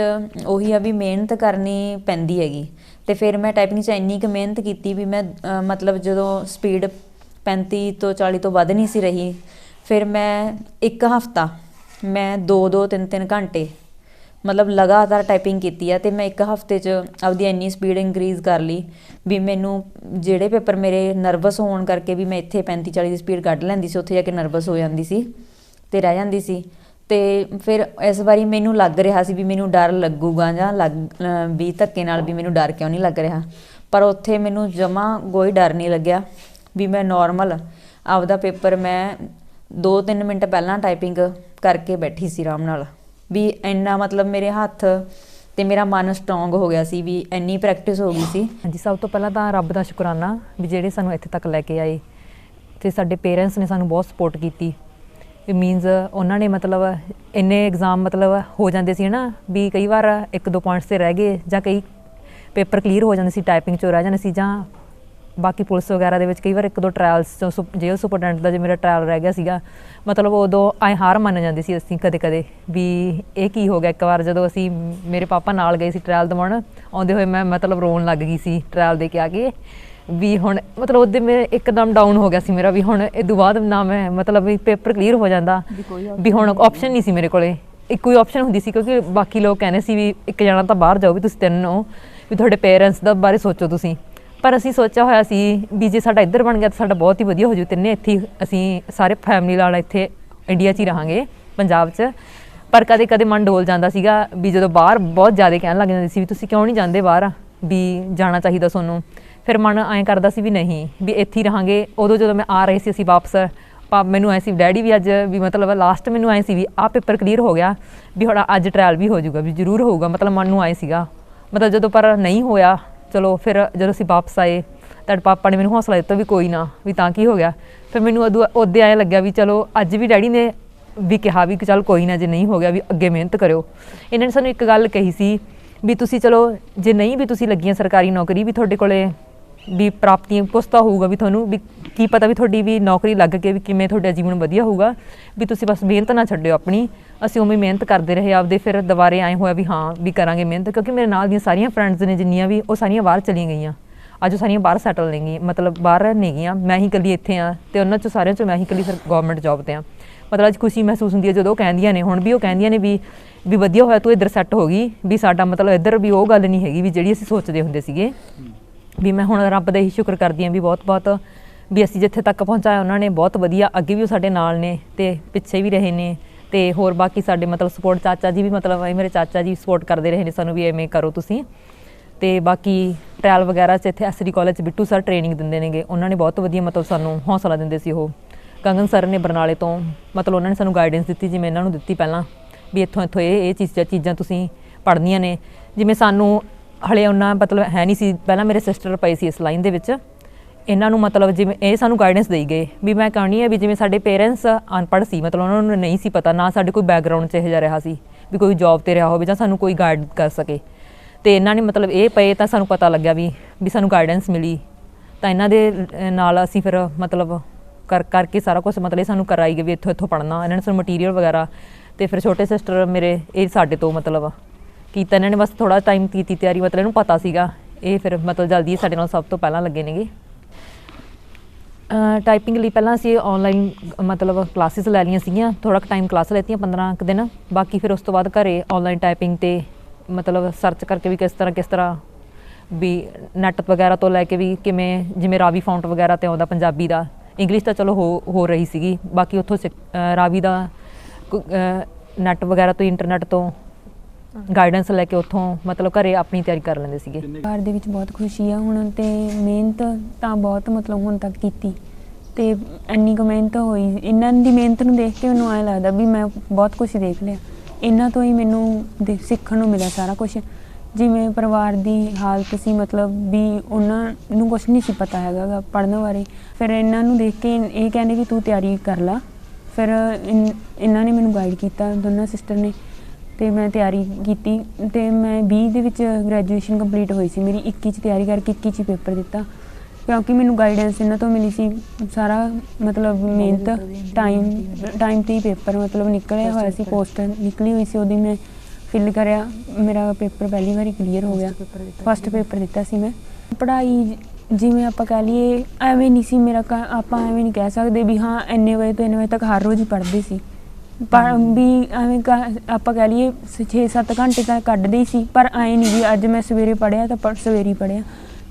ਉਹੀ ਆ ਵੀ ਮਿਹਨਤ ਕਰਨੀ ਪੈਂਦੀ ਹੈਗੀ। ਤੇ ਫਿਰ ਮੈਂ ਟਾਈਪਿੰਗ 'ਚ ਇੰਨੀ ਕੁ ਮਿਹਨਤ ਕੀਤੀ ਵੀ ਮੈਂ ਮਤਲਬ ਜਦੋਂ ਸਪੀਡ 35 ਤੋਂ 40 ਤੋਂ ਵੱਧ ਨਹੀਂ ਸੀ ਰਹੀ। ਫਿਰ ਮੈਂ ਇੱਕ ਹਫਤਾ, ਮੈਂ 2 2 3 3 ਘੰਟੇ ਮਤਲਬ ਲਗਾਤਾਰ ਟਾਈਪਿੰਗ ਕੀਤੀ ਆ ਤੇ ਮੈਂ ਇੱਕ ਹਫ਼ਤੇ 'ਚ ਆਪਦੀ ਇੰਨੀ ਸਪੀਡ ਇਨਕਰੀਜ਼ ਕਰ ਲਈ ਵੀ ਮੈਨੂੰ ਜਿਹੜੇ ਪੇਪਰ ਮੇਰੇ ਨਰਵਸ ਹੋਣ ਕਰਕੇ ਵੀ ਮੈਂ ਇੱਥੇ 35 40 ਦੀ ਸਪੀਡ ਕੱਢ ਲੈਂਦੀ ਸੀ, ਉੱਥੇ ਜਾ ਕੇ ਨਰਵਸ ਹੋ ਜਾਂਦੀ ਸੀ ਤੇ ਰਹਿ ਜਾਂਦੀ ਸੀ। ਤੇ ਫਿਰ ਇਸ ਵਾਰੀ ਮੈਨੂੰ ਲੱਗ ਰਿਹਾ ਸੀ ਵੀ ਮੈਨੂੰ ਡਰ ਲੱਗੂਗਾ ਜਾਂ ਲੱਗ, ਅਹ ਵੀ ਧੱਕੇ ਨਾਲ ਵੀ ਮੈਨੂੰ ਡਰ ਕਿਉਂ ਨਹੀਂ ਲੱਗ ਰਿਹਾ। ਪਰ ਉੱਥੇ ਮੈਨੂੰ ਜਮਾ ਕੋਈ ਡਰ ਨਹੀਂ ਲੱਗਿਆ। ਵੀ ਮੈਂ ਨਾਰਮਲ ਆਪਦਾ ਪੇਪਰ ਮੈਂ 2-3 ਮਿੰਟ ਪਹਿਲਾਂ ਟਾਈਪਿੰਗ ਕਰਕੇ ਬੈਠੀ ਸੀ ਆਰਾਮ ਨਾਲ। ਵੀ ਇੰਨਾ ਮਤਲਬ ਮੇਰੇ ਹੱਥ ਤੇ ਮੇਰਾ ਮਨ ਸਟਰੋਂਗ ਹੋ ਗਿਆ ਸੀ, ਵੀ ਇੰਨੀ ਪ੍ਰੈਕਟਿਸ ਹੋ ਗਈ ਸੀ। ਹਾਂਜੀ, ਸਭ ਤੋਂ ਪਹਿਲਾਂ ਤਾਂ ਰੱਬ ਦਾ ਸ਼ੁਕਰਾਨਾ ਵੀ ਜਿਹੜੇ ਸਾਨੂੰ ਇੱਥੇ ਤੱਕ ਲੈ ਕੇ ਆਏ ਤੇ ਸਾਡੇ ਪੇਰੈਂਟਸ ਨੇ ਸਾਨੂੰ ਬਹੁਤ ਸਪੋਰਟ ਕੀਤੀ। ਇਟ ਮੀਨਸ ਉਹਨਾਂ ਨੇ ਮਤਲਬ ਇੰਨੇ ਐਗਜ਼ਾਮ ਮਤਲਬ ਹੋ ਜਾਂਦੇ ਸੀ ਨਾ ਵੀ ਕਈ ਵਾਰ ਇੱਕ ਦੋ ਪੁਆਇੰਟਸ ਤੇ ਰਹਿ ਗਏ ਜਾਂ ਕਈ ਪੇਪਰ ਕਲੀਅਰ ਹੋ ਜਾਂਦੇ ਸੀ ਟਾਈਪਿੰਗ ਚੋਂ ਰਹਿ ਜਾਂਦੇ ਸੀ ਜਾਂ ਬਾਕੀ ਪੁਲਿਸ ਵਗੈਰਾ ਦੇ ਵਿੱਚ ਕਈ ਵਾਰ ਇੱਕ ਦੋ ਟ੍ਰਾਇਲਸ ਚੋਂ ਜੇਲ੍ਹ ਸੁਪਰਡੈਂਟ ਦਾ ਜੇ ਮੇਰਾ ਟ੍ਰਾਇਲ ਰਹਿ ਗਿਆ ਸੀਗਾ ਮਤਲਬ ਉਦੋਂ ਆਏ ਹਾਰ ਮੰਨ ਜਾਂਦੀ ਸੀ ਅਸੀਂ ਕਦੇ ਕਦੇ ਵੀ ਇਹ ਕੀ ਹੋ ਗਿਆ ਇੱਕ ਵਾਰ ਜਦੋਂ ਅਸੀਂ ਮੇਰੇ ਪਾਪਾ ਨਾਲ ਗਏ ਸੀ ਟ੍ਰਾਇਲ ਦਿਵਾਉਣ ਆਉਂਦੇ ਹੋਏ ਮੈਂ ਮਤਲਬ ਰੋਣ ਲੱਗ ਗਈ ਸੀ ਟ੍ਰਾਇਲ ਦੇ ਕੇ ਆ ਕੇ ਵੀ ਹੁਣ ਮਤਲਬ ਉਹਦੇ ਮੇਰੇ ਇੱਕਦਮ ਡਾਊਨ ਹੋ ਗਿਆ ਸੀ ਮੇਰਾ ਵੀ ਹੁਣ ਇਹ ਤੋਂ ਬਾਅਦ ਨਾ ਮੈਂ ਮਤਲਬ ਵੀ ਪੇਪਰ ਕਲੀਅਰ ਹੋ ਜਾਂਦਾ ਵੀ ਹੁਣ ਆਪਸ਼ਨ ਨਹੀਂ ਸੀ ਮੇਰੇ ਕੋਲੇ। ਇੱਕੋ ਹੀ ਆਪਸ਼ਨ ਹੁੰਦੀ ਸੀ ਕਿਉਂਕਿ ਬਾਕੀ ਲੋਕ ਕਹਿੰਦੇ ਸੀ ਵੀ ਇੱਕ ਜਣਾ ਤਾਂ ਬਾਹਰ ਜਾਓ ਵੀ ਤੁਸੀਂ ਤਿੰਨ ਹੋ ਵੀ ਤੁਹਾਡੇ ਪੇਰੈਂਟਸ ਦਾ ਬਾਰੇ ਸੋਚੋ ਤੁਸੀਂ। ਪਰ ਅਸੀਂ ਸੋਚਿਆ ਹੋਇਆ ਸੀ ਵੀ ਜੇ ਸਾਡਾ ਇੱਧਰ ਬਣ ਗਿਆ ਤਾਂ ਸਾਡਾ ਬਹੁਤ ਹੀ ਵਧੀਆ ਹੋ ਜੂ। ਤਿੰਨੇ ਇੱਥੇ ਅਸੀਂ ਸਾਰੇ ਫੈਮਿਲੀ ਨਾਲ ਇੱਥੇ ਇੰਡੀਆ 'ਚ ਹੀ ਰਹਾਂਗੇ, ਪੰਜਾਬ 'ਚ। ਪਰ ਕਦੇ ਕਦੇ ਮਨ ਡੋਲ ਜਾਂਦਾ ਸੀਗਾ ਵੀ ਜਦੋਂ ਬਾਹਰ ਬਹੁਤ ਜ਼ਿਆਦਾ ਕਹਿਣ ਲੱਗ ਜਾਂਦੇ ਸੀ ਵੀ ਤੁਸੀਂ ਕਿਉਂ ਨਹੀਂ ਜਾਂਦੇ ਬਾਹਰ ਵੀ ਜਾਣਾ ਚਾਹੀਦਾ ਤੁਹਾਨੂੰ। ਫਿਰ ਮਨ ਐਂ ਕਰਦਾ ਸੀ ਵੀ ਨਹੀਂ, ਵੀ ਇੱਥੇ ਹੀ ਰਹਾਂਗੇ। ਉਦੋਂ ਜਦੋਂ ਮੈਂ ਆ ਰਹੀ ਸੀ ਅਸੀਂ ਵਾਪਸ, ਪਾ ਮੈਨੂੰ ਐ ਸੀ ਡੈਡੀ ਵੀ ਅੱਜ ਵੀ ਮਤਲਬ ਲਾਸਟ ਮੈਨੂੰ ਐ ਸੀ ਵੀ ਆਹ ਪੇਪਰ ਕਲੀਅਰ ਹੋ ਗਿਆ ਵੀ ਹੁਣ ਅੱਜ ਟ੍ਰਾਇਲ ਵੀ ਹੋ ਜਾਊਗਾ ਵੀ ਜ਼ਰੂਰ ਹੋਊਗਾ। ਮਤਲਬ ਮਨ ਨੂੰ ਆਏ ਸੀਗਾ। ਮਤਲਬ ਜਦੋਂ ਪਰ ਨਹੀਂ ਹੋਇਆ ਚਲੋ ਫਿਰ ਜਦੋਂ ਅਸੀਂ ਵਾਪਸ ਆਏ, ਤੁਹਾਡੇ ਪਾਪਾ ਨੇ ਮੈਨੂੰ ਹੌਸਲਾ ਦਿੱਤਾ ਵੀ ਕੋਈ ਨਾ, ਵੀ ਤਾਂ ਕੀ ਹੋ ਗਿਆ। ਫਿਰ ਮੈਨੂੰ ਉਦੋਂ ਉਹਦੇ ਐਂ ਲੱਗਿਆ ਵੀ ਚਲੋ ਅੱਜ ਵੀ ਡੈਡੀ ਨੇ ਵੀ ਕਿਹਾ ਵੀ ਕਿ ਚੱਲ ਕੋਈ ਨਾ ਜੇ ਨਹੀਂ ਹੋ ਗਿਆ ਵੀ ਅੱਗੇ ਮਿਹਨਤ ਕਰਿਓ। ਇਹਨਾਂ ਨੇ ਸਾਨੂੰ ਇੱਕ ਗੱਲ ਕਹੀ ਸੀ ਵੀ ਤੁਸੀਂ ਚਲੋ, ਜੇ ਨਹੀਂ ਵੀ ਤੁਸੀਂ ਲੱਗੀਆਂ ਸਰਕਾਰੀ ਨੌਕਰੀ ਵੀ ਤੁਹਾਡੇ ਕੋਲੇ ਵੀ ਪ੍ਰਾਪਤੀਆਂ, ਕੁਛ ਤਾਂ ਹੋਊਗਾ ਵੀ ਤੁਹਾਨੂੰ, ਵੀ ਕੀ ਪਤਾ ਵੀ ਤੁਹਾਡੀ ਵੀ ਨੌਕਰੀ ਲੱਗ ਕੇ ਵੀ ਕਿਵੇਂ ਤੁਹਾਡਾ ਜੀਵਨ ਵਧੀਆ ਹੋਊਗਾ, ਵੀ ਤੁਸੀਂ ਬਸ ਮਿਹਨਤ ਨਾ ਛੱਡਿਓ ਆਪਣੀ, ਅਸੀਂ ਉਵੇਂ ਮਿਹਨਤ ਕਰਦੇ ਰਹੇ ਆਪਦੇ, ਫਿਰ ਦੁਬਾਰੇ ਆਏ ਹੋਇਆ ਵੀ ਹਾਂ, ਵੀ ਕਰਾਂਗੇ ਮਿਹਨਤ, ਕਿਉਂਕਿ ਮੇਰੇ ਨਾਲ ਦੀਆਂ ਸਾਰੀਆਂ ਫਰੈਂਡਸ ਨੇ ਜਿੰਨੀਆਂ ਵੀ, ਉਹ ਸਾਰੀਆਂ ਬਾਹਰ ਚਲੀਆਂ ਗਈਆਂ। ਅੱਜ ਉਹ ਸਾਰੀਆਂ ਬਾਹਰ ਸੈਟਲ ਨੇ ਗਈਆਂ, ਮਤਲਬ ਬਾਹਰ ਨਹੀਂ ਗਈਆਂ, ਮੈਂ ਹੀ ਇਕੱਲੀ ਇੱਥੇ ਆ ਤੇ ਉਹਨਾਂ ਚੋਂ ਸਾਰਿਆਂ ਚੋਂ ਮੈਂ ਹੀ ਇਕੱਲੀ ਸਰ ਗਵਰਨਮੈਂਟ ਜੌਬ ਤੇ ਆ ਮਤਲਬ ਅੱਜ ਖੁਸ਼ੀ ਮਹਿਸੂਸ ਹੁੰਦੀ ਹੈ ਜਦੋਂ ਉਹ ਕਹਿੰਦੀਆਂ ਨੇ, ਹੁਣ ਵੀ ਉਹ ਕਹਿੰਦੀਆਂ ਨੇ ਵੀ ਵੀ ਵਧੀਆ ਹੋਇਆ ਤੂੰ ਇੱਧਰ ਸੈੱਟ ਹੋ ਗਈ, ਵੀ ਸਾਡਾ ਮਤਲਬ ਇੱਧਰ ਵੀ ਉਹ ਗੱਲ ਨਹੀਂ ਹੈਗੀ, ਵੀ ਜਿਹੜੀ ਅਸੀਂ ਸੋਚਦੇ ਹੁੰਦੇ ਸੀਗੇ। ਵੀ ਮੈਂ ਹੁਣ ਰੱਬ ਦਾ ਹੀ ਸ਼ੁਕਰ ਕਰਦੀ ਹਾਂ ਵੀ ਬਹੁਤ ਬਹੁਤ ਵੀ ਅਸੀਂ ਜਿੱਥੇ ਤੱਕ ਪਹੁੰਚਾਇਆ ਉਹਨਾਂ ਨੇ ਬਹੁਤ ਵਧੀਆ ਅੱਗੇ ਵੀ ਉਹ ਸਾਡੇ ਨਾਲ ਨੇ ਤੇ ਪਿੱਛੇ ਵੀ ਰਹੇ ਨੇ ਤੇ ਹੋਰ ਬਾਕੀ ਸਾਡੇ ਮਤਲਬ ਸਪੋਰਟ ਚਾਚਾ ਜੀ ਵੀ ਮਤਲਬ ਮੇਰੇ ਚਾਚਾ ਜੀ ਸਪੋਰਟ ਕਰਦੇ ਰਹੇ ਨੇ ਸਾਨੂੰ ਵੀ ਐਵੇਂ ਕਰੋ ਤੁਸੀਂ। ਤੇ ਬਾਕੀ ਟ੍ਰਾਇਲ ਵਗੈਰਾ ਚ ਇੱਥੇ SD college Bittu sir training ਦਿੰਦੇ ਨੇਗੇ, ਉਹਨਾਂ ਨੇ ਬਹੁਤ ਵਧੀਆ ਮਤਲਬ ਸਾਨੂੰ ਹੌਸਲਾ ਦਿੰਦੇ ਸੀ ਉਹ। ਕੰਗਨ ਸਰ ਨੇ ਬਰਨਾਲੇ ਤੋਂ ਮਤਲਬ ਉਹਨਾਂ ਨੇ ਸਾਨੂੰ ਗਾਈਡੈਂਸ ਦਿੱਤੀ, ਜਿਵੇਂ ਇਹਨਾਂ ਨੂੰ ਦਿੱਤੀ ਪਹਿਲਾਂ ਵੀ ਇੱਥੋਂ ਇੱਥੋਂ ਇਹ ਇਹ ਚੀਜ਼ਾਂ ਚੀਜ਼ਾਂ ਤੁਸੀਂ ਪੜ੍ਹਨੀਆਂ ਨੇ। ਜਿਵੇਂ ਸਾਨੂੰ ਹਲੇ ਉਹਨਾਂ ਮਤਲਬ ਹੈ ਨਹੀਂ ਸੀ, ਪਹਿਲਾਂ ਮੇਰੇ ਸਿਸਟਰ ਪਏ ਸੀ ਇਸ ਲਾਈਨ ਦੇ ਵਿੱਚ। ਇਹਨਾਂ ਨੂੰ ਮਤਲਬ ਜਿਵੇਂ ਇਹ ਸਾਨੂੰ ਗਾਈਡੈਂਸ ਦੇਈ ਗਏ ਵੀ ਮੈਂ ਕਹਣੀ ਹੈ ਵੀ ਜਿਵੇਂ ਸਾਡੇ ਪੇਰੈਂਟਸ ਅਨਪੜ੍ਹ ਸੀ, ਮਤਲਬ ਉਹਨਾਂ ਨੂੰ ਨਹੀਂ ਸੀ ਪਤਾ, ਨਾ ਸਾਡੇ ਕੋਈ ਬੈਕਗ੍ਰਾਉਂਡ 'ਚ ਇਹ ਜਿਹਾ ਰਿਹਾ ਸੀ, ਵੀ ਕੋਈ ਜੌਬ ਤੇ ਰਿਹਾ ਹੋਵੇ ਜਾਂ ਸਾਨੂੰ ਕੋਈ ਗਾਈਡ ਕਰ ਸਕੇ। ਤੇ ਇਹਨਾਂ ਨੇ ਮਤਲਬ ਇਹ ਪਏ ਤਾਂ ਸਾਨੂੰ ਪਤਾ ਲੱਗਿਆ ਵੀ ਵੀ ਸਾਨੂੰ ਗਾਈਡੈਂਸ ਮਿਲੀ। ਤਾਂ ਇਹਨਾਂ ਦੇ ਨਾਲ ਅਸੀਂ ਫਿਰ ਮਤਲਬ ਕਰ, ਕਰਕੇ ਸਾਰਾ ਕੁਝ ਮਤਲਬ ਇਹ ਸਾਨੂੰ ਕਰਾਈ ਗਏ ਵੀ ਇੱਥੋਂ ਇੱਥੋਂ ਪੜ੍ਹਨਾ, ਇਹਨਾਂ ਨੇ ਸਾਨੂੰ ਮਟੀਰੀਅਲ ਵਗੈਰਾ ਤੇ ਫਿਰ ਛੋਟੇ ਸਿਸਟਰ ਮੇਰੇ, ਇਹ ਸਾਡੇ ਤੋਂ ਮਤਲਬ ਕੀਤਾ ਇਹਨਾਂ ਨੇ, ਬਸ ਥੋੜਾ ਟਾਈਮ ਕੀਤੀ ਤਿਆਰੀ, ਮਤਲਬ ਇਹਨੂੰ ਪਤਾ ਸੀਗਾ। ਇਹ ਫਿਰ ਮਤਲਬ ਜਲਦੀ ਸਾਡੇ ਨਾਲ ਸਭ ਤੋਂ ਪਹਿਲਾਂ ਲੱਗੇ ਨੇਗੇ। ਟਾਈਪਿੰਗ ਲਈ ਪਹਿਲਾਂ ਅਸੀਂ ਆਨਲਾਈਨ ਮਤਲਬ ਕਲਾਸਿਸ ਲੈ ਲਈਆਂ ਸੀਗੀਆਂ। ਥੋੜਾ ਟਾਈਮ ਕਲਾਸ ਲੈਤੀਆਂ 15 ਕੁ ਦਿਨ। ਬਾਕੀ ਫਿਰ ਉਸ ਤੋਂ ਬਾਅਦ ਘਰੇ ਆਨਲਾਈਨ ਟਾਈਪਿੰਗ ਤੇ, ਮਤਲਬ ਸਰਚ ਕਰਕੇ ਵੀ ਕਿਸ ਤਰ੍ਹਾਂ ਕਿਸ ਤਰ੍ਹਾਂ ਵੀ ਨੈਟ ਵਗੈਰਾ ਤੋਂ ਲੈ ਕੇ ਵੀ ਕਿਵੇਂ, ਜਿਵੇਂ ਰਾਵੀ ਫੌਂਟ ਵਗੈਰਾ ਤੇ ਆਉਂਦਾ ਪੰਜਾਬੀ ਦਾ। ਇੰਗਲਿਸ਼ ਤਾਂ ਚਲੋ ਹੋ ਹੋ ਰਹੀ ਸੀਗੀ। ਬਾਕੀ ਉੱਥੋਂ ਸਿੱਖ- ਰਾਵੀ ਦਾ ਨੈਟ ਵਗੈਰਾ ਤੋਂ ਇੰਟਰਨੈਟ ਤੋਂ ਗਾਈਡੈਂਸ ਲੈ ਕੇ ਉੱਥੋਂ ਮਤਲਬ ਘਰੇ ਆਪਣੀ ਤਿਆਰੀ ਕਰ ਲੈਂਦੇ ਸੀਗੇ। ਪਰਿਵਾਰ ਦੇ ਵਿੱਚ ਬਹੁਤ ਖੁਸ਼ੀ ਆ ਹੁਣ ਤੇ ਮਿਹਨਤ ਤਾਂ ਬਹੁਤ ਮਤਲਬ ਹੁਣ ਤੱਕ ਕੀਤੀ। ਤੇ ਇੰਨੀ ਕੁ ਮਿਹਨਤ ਹੋਈ ਇਹਨਾਂ ਦੀ ਮਿਹਨਤ ਨੂੰ ਦੇਖ ਕੇ ਮੈਨੂੰ ਐਂ ਲੱਗਦਾ ਵੀ ਮੈਂ ਬਹੁਤ ਕੁਝ ਦੇਖ ਲਿਆ। ਇਹਨਾਂ ਤੋਂ ਹੀ ਮੈਨੂੰ ਦੇ- ਸਿੱਖਣ ਨੂੰ ਮਿਲਿਆ ਸਾਰਾ ਕੁਝ ਜਿਵੇਂ ਪਰਿਵਾਰ ਦੀ ਹਾਲਤ ਸੀ ਮਤਲਬ ਵੀ ਉਹਨਾਂ ਨੂੰ ਕੁਝ ਨਹੀਂ ਸੀ ਪਤਾ ਹੈਗਾ ਪੜਨ ਬਾਰੇ। ਫਿਰ ਇਹਨਾਂ ਨੂੰ ਦੇਖ ਕੇ ਇਹ ਕਹਿੰਦੇ ਕਿ ਤੂੰ ਤਿਆਰੀ ਕਰ ਲਾ। ਫਿਰ ਇਹਨਾਂ ਨੇ ਮੈਨੂੰ ਗਾਈਡ ਕੀਤਾ ਦੋਨਾਂ ਸਿਸਟਰ ਨੇ। ਤੇ ਮੈਂ ਤਿਆਰੀ ਕੀਤੀ ਤੇ ਮੈਂ 20 ਦੇ ਵਿੱਚ ਗ੍ਰੈਜੂਏਸ਼ਨ ਕੰਪਲੀਟ ਹੋਈ ਸੀ। ਮੇਰੀ 21 ਚ ਤਿਆਰੀ ਕਰਕੇ 21 ਚ ਪੇਪਰ ਦਿੱਤਾ। ਕਿਉਂਕਿ ਮੈਨੂੰ ਗਾਈਡੈਂਸ ਇਹਨਾਂ ਤੋਂ ਮਿਲੀ ਸੀ। ਸਾਰਾ ਮਤਲਬ ਮਿਹਨਤ ਟਾਈਮ ਟਾਈਮ ਤੇ ਹੀ ਪੇਪਰ ਮਤਲਬ ਨਿਕਲਿਆ ਹੋਇਆ ਸੀ। ਪੋਸਟ ਨਿਕਲੀ ਹੋਈ ਸੀ, ਉਹਦੀ ਮੈਂ ਫਿਲ ਕਰਿਆ। ਮੇਰਾ ਪੇਪਰ ਪਹਿਲੀ ਵਾਰੀ ਕਲੀਅਰ ਹੋ ਗਿਆ। ਫਸਟ ਪੇਪਰ ਦਿੱਤਾ ਸੀ ਮੈਂ। ਪੜ੍ਹਾਈ ਜਿਵੇਂ ਆਪਾਂ ਕਹਿ ਲਈਏ, ਐਵੇਂ ਨਹੀਂ ਸੀ ਮੇਰਾ ਕ- ਆਪਾਂ ਐਵੇਂ ਨਹੀਂ ਕਹਿ ਸਕਦੇ ਵੀ ਹਾਂ, ਇੰਨੇ ਵਜੇ ਤੋਂ ਇੰਨੇ ਵਜੇ ਤੱਕ ਹਰ ਰੋਜ਼ ਹੀ ਪੜ੍ਹਦੇ ਸੀ। ਪਰ ਵੀ ਐਵੇਂ ਕ- ਆਪਾਂ ਕਹਿ ਲਈਏ 6-7 ਘੰਟੇ ਤਾਂ ਕੱਢਦੇ ਹੀ ਸੀ, ਪਰ ਐਂ ਨਹੀਂ ਵੀ ਅੱਜ ਮੈਂ ਸਵੇਰੇ ਪੜਿਆ ਤਾਂ ਪਰ ਸਵੇਰੇ ਹੀ ਪੜਿਆ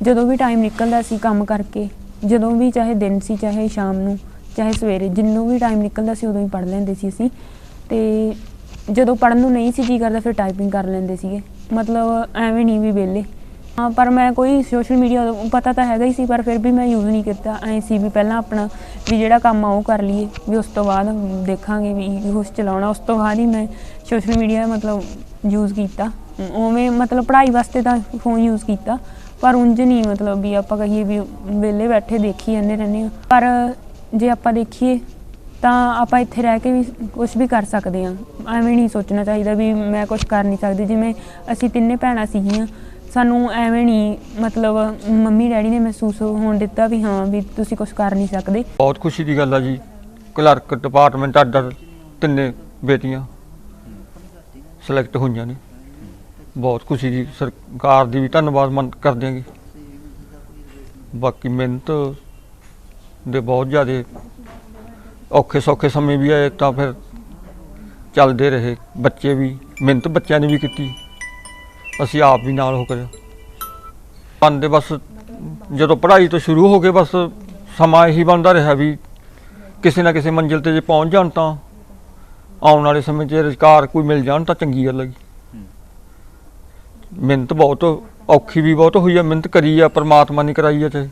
ਜਦੋਂ ਵੀ ਟਾਈਮ ਨਿਕਲਦਾ ਸੀ ਕੰਮ ਕਰਕੇ, ਜਦੋਂ ਵੀ ਚਾਹੇ ਦਿਨ ਸੀ, ਚਾਹੇ ਸ਼ਾਮ ਨੂੰ, ਚਾਹੇ ਸਵੇਰੇ, ਜਿੰਨੂੰ ਵੀ ਟਾਈਮ ਨਿਕਲਦਾ ਸੀ ਉਦੋਂ ਹੀ ਪੜ ਲੈਂਦੇ ਸੀ ਅਸੀਂ। ਤੇ ਜਦੋਂ ਪੜਨ ਨੂੰ ਨਹੀਂ ਸੀ ਜੀ ਕਰਦਾ, ਫਿਰ ਟਾਈਪਿੰਗ ਕਰ ਲੈਂਦੇ ਸੀਗੇ। ਮਤਲਬ ਐਵੇਂ ਨਹੀਂ ਵੀ ਵਿਹਲੇ। ਹਾਂ, ਪਰ ਮੈਂ ਕੋਈ ਸੋਸ਼ਲ ਮੀਡੀਆ ਪਤਾ ਤਾਂ ਹੈਗਾ ਹੀ ਸੀ, ਪਰ ਫਿਰ ਵੀ ਮੈਂ ਯੂਜ਼ ਨਹੀਂ ਕੀਤਾ। ਐ ਸੀ ਵੀ ਪਹਿਲਾਂ ਆਪਣਾ ਵੀ ਜਿਹੜਾ ਕੰਮ ਆ ਉਹ ਕਰ ਲਈਏ, ਵੀ ਉਸ ਤੋਂ ਬਾਅਦ ਦੇਖਾਂਗੇ ਵੀ ਕੁਛ ਚਲਾਉਣਾ। ਉਸ ਤੋਂ ਬਾਅਦ ਹੀ ਮੈਂ ਸੋਸ਼ਲ ਮੀਡੀਆ ਮਤਲਬ ਯੂਜ਼ ਕੀਤਾ। ਉਵੇਂ ਮਤਲਬ ਪੜ੍ਹਾਈ ਵਾਸਤੇ ਤਾਂ ਫੋਨ ਯੂਜ਼ ਕੀਤਾ, ਪਰ ਉਂਝ ਨਹੀਂ ਮਤਲਬ ਵੀ ਆਪਾਂ ਕਹੀਏ ਵੀ ਵਿਹਲੇ ਬੈਠੇ ਦੇਖੀ ਜਾਂਦੇ ਰਹਿੰਦੇ ਹਾਂ। ਪਰ ਜੇ ਆਪਾਂ ਦੇਖੀਏ, ਤਾਂ ਆਪਾਂ ਇੱਥੇ ਰਹਿ ਕੇ ਵੀ ਕੁਝ ਵੀ ਕਰ ਸਕਦੇ ਹਾਂ। ਐਵੇਂ ਨਹੀਂ ਸੋਚਣਾ ਚਾਹੀਦਾ ਵੀ ਮੈਂ ਕੁਝ ਕਰ ਨਹੀਂ ਸਕਦੀ। ਜਿਵੇਂ ਅਸੀਂ ਤਿੰਨੇ ਭੈਣਾਂ ਸੀਗੀਆਂ ਸਾਨੂੰ ਐਵੇਂ ਨਹੀਂ ਮਤਲਬ ਮੰਮੀ ਡੈਡੀ ਨੇ ਮਹਿਸੂਸ ਹੋਣ ਦਿੱਤਾ ਵੀ ਹਾਂ ਵੀ ਤੁਸੀਂ ਕੁਝ ਕਰ ਨਹੀਂ ਸਕਦੇ। ਬਹੁਤ ਖੁਸ਼ੀ ਦੀ ਗੱਲ ਆ ਜੀ। ਕਲਰਕ ਡਿਪਾਰਟਮੈਂਟ ਅੱਡ ਤਿੰਨੇ ਬੇਟੀਆਂ ਸਿਲੈਕਟ ਹੋਈਆਂ ਨੇ। ਬਹੁਤ ਖੁਸ਼ੀ ਦੀ ਸਰਕਾਰ ਦੀ ਵੀ ਧੰਨਵਾਦ ਮੰਨ ਕਰਦੇ ਆਂਗੇ ਬਾਕੀ ਮਿਹਨਤ ਦੇ ਬਹੁਤ ਜ਼ਿਆਦਾ ਔਖੇ ਸੌਖੇ ਸਮੇਂ ਵੀ ਆਏ ਤਾਂ ਫਿਰ ਚੱਲਦੇ ਰਹੇ। ਬੱਚੇ ਵੀ, ਮਿਹਨਤ ਬੱਚਿਆਂ ਨੇ ਵੀ ਕੀਤੀ। ਅਸੀਂ ਆਪ ਵੀ ਨਾਲ ਹੋ ਕਰਿਆ ਪੰਦੇ ਬਸ ਜਦੋਂ ਪੜ੍ਹਾਈ ਤੋਂ ਸ਼ੁਰੂ ਹੋ ਕੇ ਬਸ ਸਮਾਂ ਇਹੀ ਬਣਦਾ ਰਿਹਾ ਵੀ ਕਿਸੇ ਨਾ ਕਿਸੇ ਮੰਜ਼ਿਲ ਤੇ ਜੇ ਪਹੁੰਚ ਜਾਣ ਤਾਂ ਆਉਣ ਵਾਲੇ ਸਮੇਂ 'ਚ ਰੁਜ਼ਗਾਰ ਕੋਈ ਮਿਲ ਜਾਣ ਤਾਂ ਚੰਗੀ ਗੱਲ ਹੈ ਮਿਹਨਤ ਬਹੁਤ ਔਖੀ ਵੀ ਬਹੁਤ ਹੋਈ ਆ, ਮਿਹਨਤ ਕਰੀ ਆ, ਪਰਮਾਤਮਾ ਨੇ ਕਰਾਈ ਆ ਤੇ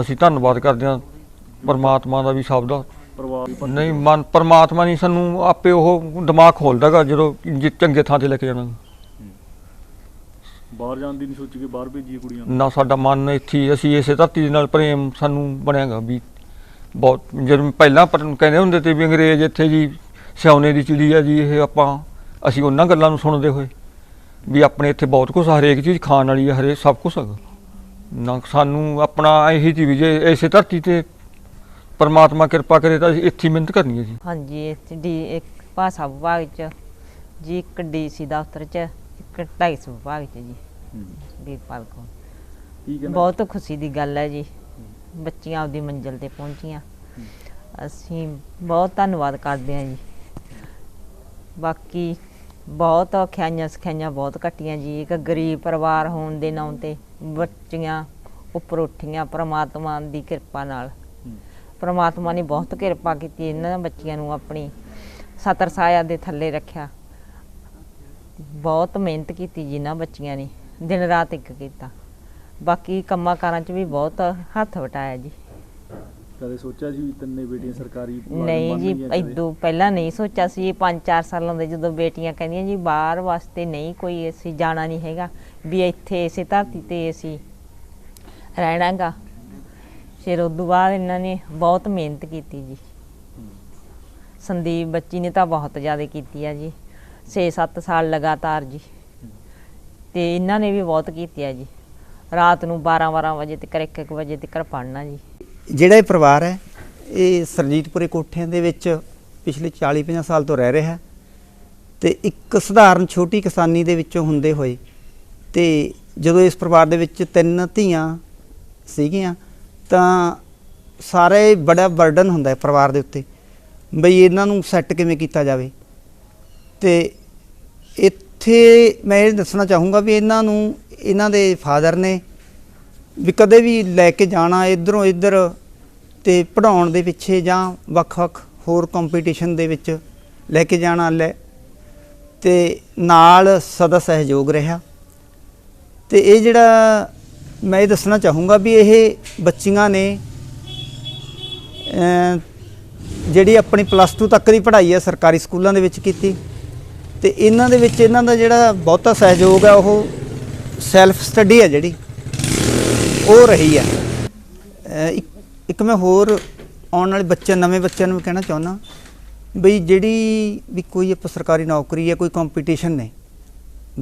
ਅਸੀਂ ਧੰਨਵਾਦ ਕਰਦੇ ਹਾਂ ਪਰਮਾਤਮਾ ਦਾ ਵੀ ਸਭ ਦਾ। ਨਹੀਂ, ਮਨ ਪਰਮਾਤਮਾ ਨੇ ਸਾਨੂੰ ਆਪੇ ਉਹ ਦਿਮਾਗ ਖੋਲਦਾਗਾ ਜਦੋਂ ਜੇ ਚੰਗੇ ਥਾਂ ਤੇ ਲੈ ਕੇ ਜਾਣਾ। ਬਾਹਰ ਜਾਣ ਦੀ ਨਹੀਂ ਸੋਚੀ ਕਿ ਬਾਹਰ ਭੇਜੀਏ ਕੁੜੀਆਂ ਨਾ। ਸਾਡਾ ਮਨ ਇੱਥੇ ਹੀ, ਅਸੀਂ ਇਸੇ ਧਰਤੀ ਦੇ ਨਾਲ ਪ੍ਰੇਮ ਸਾਨੂੰ ਬਣਿਆਗਾ ਵੀ ਬਹੁਤ ਜਦੋਂ ਪਹਿਲਾਂ ਪਰ ਕਹਿੰਦੇ ਹੁੰਦੇ ਤੇ ਵੀ ਅੰਗਰੇਜ਼ ਇੱਥੇ ਜੀ ਸਿਆਉਣੇ ਦੀ ਚਿੜੀ ਆ ਜੀ ਇਹ ਆਪਾਂ ਅਸੀਂ ਉਹਨਾਂ ਗੱਲਾਂ ਨੂੰ ਸੁਣਦੇ ਹੋਏ ਵੀ ਆਪਣੇ ਇੱਥੇ ਬਹੁਤ ਕੁਝ ਹਰੇਕ ਚੀਜ਼ ਖਾਣ ਵਾਲੀ ਹੈ ਹਰੇਕ ਸਭ ਕੁਝ ਹੈਗਾ। ਨਾ ਸਾਨੂੰ ਆਪਣਾ ਇਹੀ ਚੀਜ਼ ਵੀ ਜੇ ਇਸੇ ਧਰਤੀ ਤੇ ਪਰਮਾਤਮਾ ਕਿਰਪਾ ਕਰੇ ਤਾਂ ਅਸੀਂ ਇੱਥੇ ਹੀ ਮਿਹਨਤ ਕਰਨੀ ਹੈ ਜੀ। ਹਾਂਜੀ ਇੱਥੇ ਡੀ ਇੱਕ ਭਾਸ਼ਾ ਵਿਭਾਗ ਚ ਜੀ ਇੱਕ ਡੀਸੀ ਦਫ਼ਤਰ ਚ ਇੱਕ ਟੈਕਸ ਵਿਭਾਗ ਚ ਜੀ। ਵੀਰਪਾਲ ਕੌਰ ਕੀ ਕਹਿੰਦਾ? ਬਹੁਤ ਖੁਸ਼ੀ ਦੀ ਗੱਲ ਹੈ ਜੀ। ਬੱਚੀਆਂ ਆਪਦੀ ਮੰਜ਼ਿਲ ਤੇ ਪਹੁੰਚੀਆਂ। ਅਸੀਂ ਬਹੁਤ ਧੰਨਵਾਦ ਕਰਦੇ ਹਾਂ ਜੀ। ਬਾਕੀ ਬਹੁਤ ਖਿਆਈਆਂ ਸਿਖਾਈਆਂ ਬਹੁਤ ਘਟੀਆਂ ਜੀ। ਇੱਕ ਗਰੀਬ ਪਰਿਵਾਰ ਹੋਣ ਦੇ ਨਾਂ ਤੇ ਬੱਚੀਆਂ ਉੱਪਰ ਉੱਠੀਆਂ ਪ੍ਰਮਾਤਮਾ ਦੀ ਕਿਰਪਾ ਨਾਲ। ਪ੍ਰਮਾਤਮਾ ਨੇ ਬਹੁਤ ਕਿਰਪਾ ਕੀਤੀ ਇਹਨਾਂ ਬੱਚੀਆਂ ਨੂੰ ਆਪਣੀ ਸਤਰ ਸਾਇਆ ਦੇ ਥੱਲੇ ਰੱਖਿਆ। ਬਹੁਤ ਮਿਹਨਤ ਕੀਤੀ ਜੀ ਇਹਨਾਂ ਬੱਚੀਆਂ ਨੇ। ਦਿਨ ਰਾਤ ਇੱਕ ਕੀਤਾ। ਬਾਕੀ ਕੰਮਾਂ ਕਾਰਾਂ 'ਚ ਵੀ ਬਹੁਤ ਹੱਥ ਵਟਾਇਆ ਜੀ। ਕਦੇ ਸੋਚਿਆ ਵੀ ਤਿੰਨੇ ਬੇਟੀਆਂ ਸਰਕਾਰੀ ਨਹੀਂ ਜੀ? ਇਦੋਂ ਪਹਿਲਾਂ ਨਹੀਂ ਸੋਚਿਆ ਸੀ। 5-4 ਸਾਲਾਂ ਦੇ ਜਦੋਂ ਬੇਟੀਆਂ ਕਹਿੰਦੀਆਂ ਜੀ ਬਾਹਰ ਵਾਸਤੇ ਨਹੀਂ ਕੋਈ ਅਸੀਂ ਜਾਣਾ ਨਹੀਂ ਹੈਗਾ। ਵੀ ਇੱਥੇ ਇਸੇ ਧਰਤੀ ਤੇ ਅਸੀਂ ਰਹਿਣਾਗਾ। ਫਿਰ ਉਦੋਂ ਬਾਅਦ ਇਹਨਾਂ ਨੇ ਬਹੁਤ ਮਿਹਨਤ ਕੀਤੀ ਜੀ। ਸੰਦੀਪ ਬੱਚੀ ਨੇ ਤਾਂ ਬਹੁਤ ਜ਼ਿਆਦਾ ਕੀਤੀ ਆ ਜੀ। 6-7 ਸਾਲ ਲਗਾਤਾਰ ਜੀ। ਤੇ ਇਹਨਾਂ ਨੇ ਵੀ ਬਹੁਤ ਕੀਤੀ ਆ ਜੀ। ਰਾਤ ਨੂੰ 12-12 ਵਜੇ ਤੱਕ 1-1 ਵਜੇ ਤੱਕ ਪੜ੍ਹਨਾ ਜੀ। ਜਿਹੜਾ ਇਹ ਪਰਿਵਾਰ ਹੈ, ਇਹ ਸਰਜੀਤਪੁਰੇ ਕੋਠਿਆਂ ਦੇ ਵਿੱਚ ਪਿਛਲੇ 40-50 ਸਾਲ ਤੋਂ ਰਹਿ ਰਿਹਾ ਹੈ ਤੇ ਇੱਕ ਸਧਾਰਨ ਛੋਟੀ ਕਿਸਾਨੀ ਦੇ ਵਿੱਚੋਂ ਹੁੰਦੇ ਹੋਏ ਤੇ ਜਦੋਂ ਇਸ ਪਰਿਵਾਰ ਦੇ ਵਿੱਚ ਤਿੰਨ ਧੀਆਂ ਸੀਗੀਆਂ, ਤਾਂ ਸਾਰੇ ਬੜਾ ਬਰਡਨ ਹੁੰਦਾ ਹੈ ਪਰਿਵਾਰ ਦੇ ਉੱਤੇ, ਬਈ ਇਹਨਾਂ ਨੂੰ ਸੈੱਟ ਕਿਵੇਂ ਕੀਤਾ ਜਾਵੇ? ਤੇ ਇੱਥੇ ਮੈਂ ਇਹ ਦੱਸਣਾ ਚਾਹੂੰਗਾ ਵੀ ਇਹਨਾਂ ਨੂੰ, ਇਹਨਾਂ ਦੇ ਫਾਦਰ ਨੇ ਵੀ ਕਦੇ ਵੀ ਲੈ ਕੇ ਜਾਣਾ ਇਧਰੋਂ ਇੱਧਰ ਤੇ ਪੜਾਉਣ ਦੇ ਪਿੱਛੇ ਜਾਂ ਵੱਖ-ਵੱਖ ਹੋਰ ਕੰਪੀਟੀਸ਼ਨ ਦੇ ਵਿੱਚ ਲੈ ਕੇ ਜਾਣਾ ਲੈ, ਤੇ ਨਾਲ ਸਦਾ ਸਹਿਯੋਗ ਰਿਹਾ। ਤੇ ਇਹ ਜਿਹੜਾ ਮੈਂ ਇਹ ਦੱਸਣਾ ਚਾਹੂੰਗਾ ਵੀ ਇਹ ਬੱਚੀਆਂ ਨੇ ਜਿਹੜੀ ਆਪਣੀ ਪਲੱਸ 2 ਤੱਕ ਦੀ ਪੜ੍ਹਾਈ ਹੈ ਸਰਕਾਰੀ ਸਕੂਲਾਂ ਦੇ ਵਿੱਚ ਕੀਤੀ। ਤੇ ਇਹਨਾਂ ਦੇ ਵਿੱਚ ਇਹਨਾਂ ਦਾ ਜਿਹੜਾ ਬਹੁਤਾ ਸਹਿਯੋਗ ਆ, ਉਹ ਸੈਲਫ ਸਟੱਡੀ ਹੈ ਜਿਹੜੀ। ਉਹ ਰਹੀ ਆ। ਇੱਕ ਇੱਕ ਮੈਂ ਹੋਰ ਆਉਣ ਵਾਲੇ ਬੱਚੇ ਨਵੇਂ ਬੱਚਿਆਂ ਨੂੰ ਵੀ ਕਹਿਣਾ ਚਾਹੁੰਦਾ ਬਈ ਜਿਹੜੀ ਵੀ ਕੋਈ ਆਪਾਂ ਸਰਕਾਰੀ ਨੌਕਰੀ ਹੈ ਕੋਈ ਕੰਪੀਟੀਸ਼ਨ ਨੇ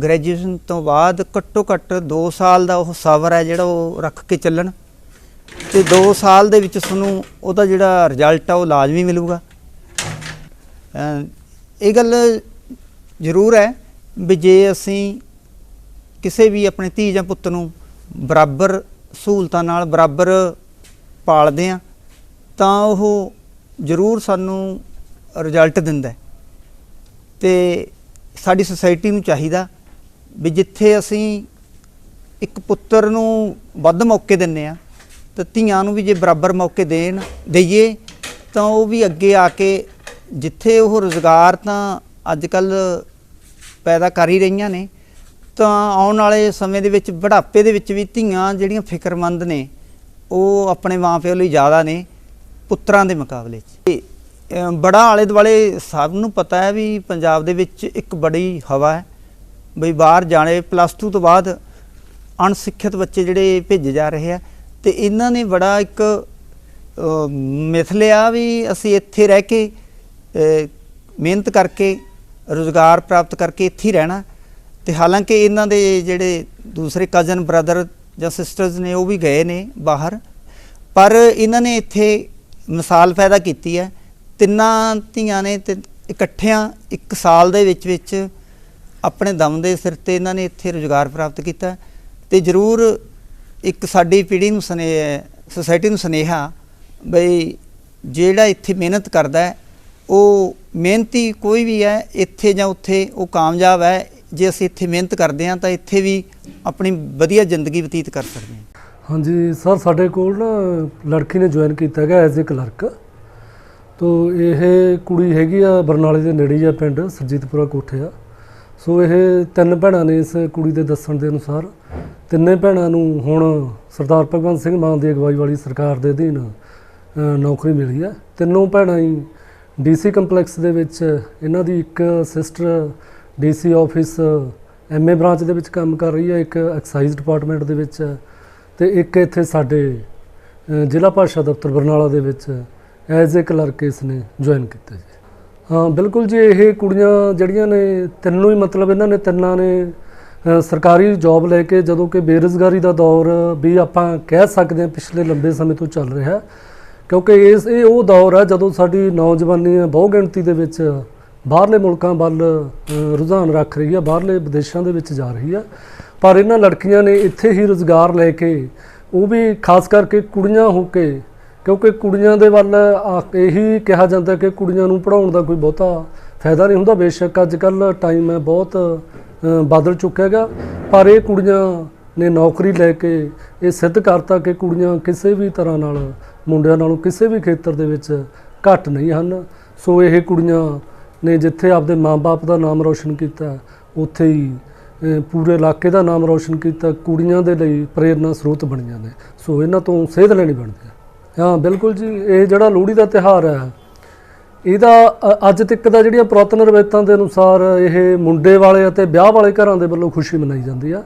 ਗ੍ਰੈਜੂਏਸ਼ਨ ਤੋਂ ਬਾਅਦ ਘੱਟੋ ਘੱਟ 2 ਸਾਲ ਦਾ ਉਹ ਸਬਰ ਹੈ ਜਿਹੜਾ ਉਹ ਰੱਖ ਕੇ ਚੱਲਣ ਤੇ 2 ਸਾਲ ਦੇ ਵਿੱਚ ਤੁਹਾਨੂੰ ਉਹਦਾ ਜਿਹੜਾ ਰਿਜ਼ਲਟ ਆ, ਉਹ ਲਾਜ਼ਮੀ ਮਿਲੂਗਾ। ਇਹ ਗੱਲ ਜ਼ਰੂਰ ਹੈ ਵੀ ਜੇ ਅਸੀਂ ਕਿਸੇ ਵੀ ਆਪਣੇ ਧੀ ਜਾਂ ਪੁੱਤ ਨੂੰ ਬਰਾਬਰ ਸਹੂਲਤਾਂ ਨਾਲ ਬਰਾਬਰ ਪਾਲਦੇ ਆ ਤਾਂ ਉਹ ਜ਼ਰੂਰ ਸਾਨੂੰ ਰਿਜ਼ਲਟ ਦਿੰਦਾ ਹੈ। ਤੇ ਸਾਡੀ ਸੁਸਾਇਟੀ ਨੂੰ ਚਾਹੀਦਾ ਵੀ ਜਿੱਥੇ ਅਸੀਂ ਇੱਕ ਪੁੱਤਰ ਨੂੰ ਵੱਧ ਮੌਕੇ ਦਿੰਨੇ ਆ ਤਾਂ ਧੀਆਂ ਨੂੰ ਵੀ ਜੇ ਬਰਾਬਰ ਮੌਕੇ ਦੇਣ, ਦਈਏ, ਤਾਂ ਉਹ ਵੀ ਅੱਗੇ ਆ ਕੇ ਜਿੱਥੇ ਉਹ ਰੋਜ਼ਗਾਰ ਤਾਂ ਅੱਜ ਕੱਲ੍ਹ ਪੈਦਾ ਕਰ ਹੀ ਰਹੀਆਂ ਨੇ ਤਾਂ ਆਉਣ ਵਾਲੇ ਸਮੇਂ ਦੇ ਵਿੱਚ ਬੁਢਾਪੇ ਦੇ ਵਿੱਚ ਵੀ ਧੀਆਂ ਜਿਹੜੀਆਂ ਫਿਕਰਮੰਦ ਨੇ ਉਹ ਆਪਣੇ ਮਾਪਿਓ ਲਈ ਜ਼ਿਆਦਾ ਨੇ ਪੁੱਤਰਾਂ ਦੇ ਮੁਕਾਬਲੇ 'ਚ। ਤੇ, ਬੜਾ ਆਲੇ ਦੁਆਲੇ ਸਭ ਨੂੰ ਪਤਾ ਹੈ ਵੀ ਪੰਜਾਬ ਦੇ ਵਿੱਚ ਇੱਕ ਬੜੀ ਹਵਾ ਹੈ ਬਈ ਬਾਹਰ ਜਾਣੇ ਪਲੱਸ 2 ਤੋਂ ਬਾਅਦ ਅਣਸਿੱਖਿਅਤ ਬੱਚੇ ਜਿਹੜੇ ਭੇਜੇ ਜਾ ਰਹੇ ਆ ਤੇ ਇਹਨਾਂ ਨੇ ਬੜਾ ਇੱਕ ਅ, ਮਿਥ ਲਿਆ ਵੀ ਅਸੀਂ ਇੱਥੇ ਰਹਿ ਕੇ ਮਿਹਨਤ ਕਰਕੇ ਰੋਜ਼ਗਾਰ ਪ੍ਰਾਪਤ ਕਰਕੇ ਇੱਥੇ ਹੀ ਰਹਿਣਾ। ਤੇ ਹਾਲਾਂਕਿ ਇਹਨਾਂ ਦੇ ਜਿਹੜੇ ਦੂਸਰੇ ਕਜ਼ਨ ਬ੍ਰਦਰ ਜਾਂ ਸਿਸਟਰਸ ਨੇ, ਉਹ ਵੀ ਗਏ ਨੇ ਬਾਹਰ। ਪਰ ਇਹਨਾਂ ਨੇ ਇੱਥੇ ਮਿਸਾਲ ਪੈਦਾ ਕੀਤੀ ਹੈ। ਤਿੰਨਾਂ ਧੀਆਂ ਨੇ ਤੇ ਇਕੱਠਿਆਂ ਇੱਕ ਸਾਲ ਦੇ ਵਿੱਚ ਵਿੱਚ ਆਪਣੇ ਦਮ ਦੇ ਸਿਰ ਤੇ ਇਹਨਾਂ ਨੇ ਇੱਥੇ ਰੋਜ਼ਗਾਰ ਪ੍ਰਾਪਤ ਕੀਤਾ। ਤੇ ਜ਼ਰੂਰ ਇੱਕ ਸਾਡੀ ਪੀੜ੍ਹੀ ਨੂੰ ਸਨੇ, ਸੁਸਾਇਟੀ ਨੂੰ ਸੁਨੇਹਾ ਬਈ ਜਿਹੜਾ ਇੱਥੇ ਮਿਹਨਤ ਕਰਦਾ ਹੈ ਉਹ ਮਿਹਨਤੀ ਕੋਈ ਵੀ ਹੈ, ਇੱਥੇ ਜਾਂ ਉੱਥੇ ਉਹ ਕਾਮਯਾਬ ਹੈ, ਜੇ ਅਸੀਂ ਇੱਥੇ ਮਿਹਨਤ ਕਰਦੇ ਹਾਂ ਤਾਂ ਇੱਥੇ ਵੀ ਆਪਣੀ ਵਧੀਆ ਜ਼ਿੰਦਗੀ ਬਤੀਤ ਕਰ ਸਕਦੇ ਹਾਂ। ਹਾਂਜੀ, ਸਰ, ਸਾਡੇ ਕੋਲ ਨਾ ਲੜਕੀ ਨੇ ਜੁਆਇਨ ਕੀਤਾ ਹੈਗਾ ਐਜ਼ ਅ ਕਲਰਕ ਤੋ ਇਹ ਕੁੜੀ ਹੈਗੀ ਆ ਬਰਨਾਲੇ ਦੇ ਨੇੜੇ ਆ ਪਿੰਡ, ਸਰਜੀਤਪੁਰਾ ਕੋਠੇ ਆ। ਸੋ ਇਹ ਤਿੰਨ ਭੈਣਾਂ ਨੇ ਇਸ ਕੁੜੀ ਦੇ ਦੱਸਣ ਦੇ ਅਨੁਸਾਰ, ਤਿੰਨੇ ਭੈਣਾਂ ਨੂੰ ਹੁਣ ਸਰਦਾਰ ਭਗਵੰਤ ਸਿੰਘ ਮਾਨ ਦੀ ਅਗਵਾਈ ਵਾਲੀ ਸਰਕਾਰ ਦੇ ਅਧੀਨ ਨੌਕਰੀ ਮਿਲੀ ਆ ਤਿੰਨੋਂ ਭੈਣਾਂ ਹੀ ਡੀਸੀ ਕੰਪਲੈਕਸ ਦੇ ਵਿੱਚ ਇਹਨਾਂ ਦੀ ਇੱਕ sister DC office MA branch ਦੇ ਵਿੱਚ ਕੰਮ ਕਰ ਰਹੀ ਹੈ, ਇੱਕ ਐਕਸਾਈਜ਼ ਡਿਪਾਰਟਮੈਂਟ ਦੇ ਵਿੱਚ ਹੈ ਤੇ ਇੱਕ ਇੱਥੇ ਸਾਡੇ ਜ਼ਿਲ੍ਹਾ ਭਾਸ਼ਾ ਦਫ਼ਤਰ ਬਰਨਾਲਾ ਦੇ ਵਿੱਚ ਐਜ਼ ਅ ਕਲਰਕ ਇਸ ਨੇ ਜੁਆਇਨ ਕੀਤਾ ਜੀ। ਹਾਂ, ਬਿਲਕੁਲ ਜੀ, ਇਹ ਕੁੜੀਆਂ ਜਿਹੜੀਆਂ ਨੇ ਤਿੰਨੋਂ ਹੀ ਮਤਲਬ ਇਹਨਾਂ ਨੇ ਤਿੰਨਾਂ ਨੇ ਸਰਕਾਰੀ ਜੌਬ ਲੈ ਕੇ ਜਦੋਂ ਕਿ ਬੇਰੁਜ਼ਗਾਰੀ ਦਾ ਦੌਰ ਵੀ ਆਪਾਂ ਕਹਿ ਸਕਦੇ ਹਾਂ ਪਿਛਲੇ ਲੰਬੇ ਸਮੇਂ ਤੋਂ ਚੱਲ ਰਿਹਾ ਹੈ ਕਿਉਂਕਿ ਇਸ ਇਹ ਉਹ ਦੌਰ ਹੈ ਜਦੋਂ ਸਾਡੀ ਨੌਜਵਾਨੀ ਬਹੁ ਗਿਣਤੀ ਦੇ ਵਿੱਚ ਬਾਹਰਲੇ ਮੁਲਕਾਂ ਵੱਲ ਰੁਝਾਨ ਰੱਖ ਰਹੀ ਹੈ ਬਾਹਰਲੇ ਵਿਦੇਸ਼ਾਂ ਦੇ ਵਿੱਚ ਜਾ ਰਹੀ ਹੈ ਪਰ ਇਹਨਾਂ ਲੜਕੀਆਂ ਨੇ ਇੱਥੇ ਹੀ ਰੁਜ਼ਗਾਰ ਲੈ ਕੇ ਉਹ ਵੀ ਖਾਸ ਕਰਕੇ ਕੁੜੀਆਂ ਹੋ ਕੇ, ਕਿਉਂਕਿ ਕੁੜੀਆਂ ਦੇ ਵੱਲ ਇਹੀ ਕਿਹਾ ਜਾਂਦਾ ਕਿ ਕੁੜੀਆਂ ਨੂੰ ਪੜਾਉਣ ਦਾ ਕੋਈ ਬਹੁਤਾ ਫਾਇਦਾ ਨਹੀਂ ਹੁੰਦਾ। ਬੇਸ਼ੱਕ ਅੱਜ ਕੱਲ ਟਾਈਮ ਹੈ ਬਹੁਤ ਬਦਲ ਚੁੱਕਿਆ ਹੈਗਾ। ਪਰ ਇਹ ਕੁੜੀਆਂ ਨੇ ਨੌਕਰੀ ਲੈ ਕੇ ਇਹ ਸਿੱਧ ਕਰਤਾ ਕਿ ਕੁੜੀਆਂ ਕਿਸੇ ਵੀ ਤਰ੍ਹਾਂ ਨਾਲ ਮੁੰਡਿਆਂ ਨਾਲੋਂ ਕਿਸੇ ਵੀ ਖੇਤਰ ਦੇ ਵਿੱਚ ਘੱਟ ਨਹੀਂ ਹਨ। ਸੋ ਇਹ ਕੁੜੀਆਂ ਨੇ ਜਿੱਥੇ ਆਪਦੇ ਮਾਂ-ਬਾਪ ਦਾ ਨਾਮ ਰੌਸ਼ਨ ਕੀਤਾ, ਉੱਥੇ ਹੀ ਪੂਰੇ ਇਲਾਕੇ ਦਾ ਨਾਮ ਰੌਸ਼ਨ ਕੀਤਾ, ਕੁੜੀਆਂ ਦੇ ਲਈ ਪ੍ਰੇਰਨਾ ਸਰੋਤ ਬਣੀਆਂ ਨੇ। ਸੋ ਇਹਨਾਂ ਤੋਂ ਸੇਧ ਲੈਣੀ ਬਣਦੀ ਹੈ। ਹਾਂ, ਬਿਲਕੁਲ ਜੀ, ਇਹ ਜਿਹੜਾ ਲੋਹੜੀ ਦਾ ਤਿਹਾਰ ਹੈ, ਇਹਦਾ, ਅ- ਅੱਜ ਤੱਕ ਦਾ ਜਿਹੜੀਆਂ ਪੁਰਾਤਨ ਰਵਾਇਤਾਂ ਦੇ ਅਨੁਸਾਰ ਇਹ ਮੁੰਡੇ ਵਾਲੇ ਅਤੇ ਵਿਆਹ ਵਾਲੇ ਘਰਾਂ ਦੇ ਵੱਲੋਂ ਖੁਸ਼ੀ ਮਨਾਈ ਜਾਂਦੀ ਆ।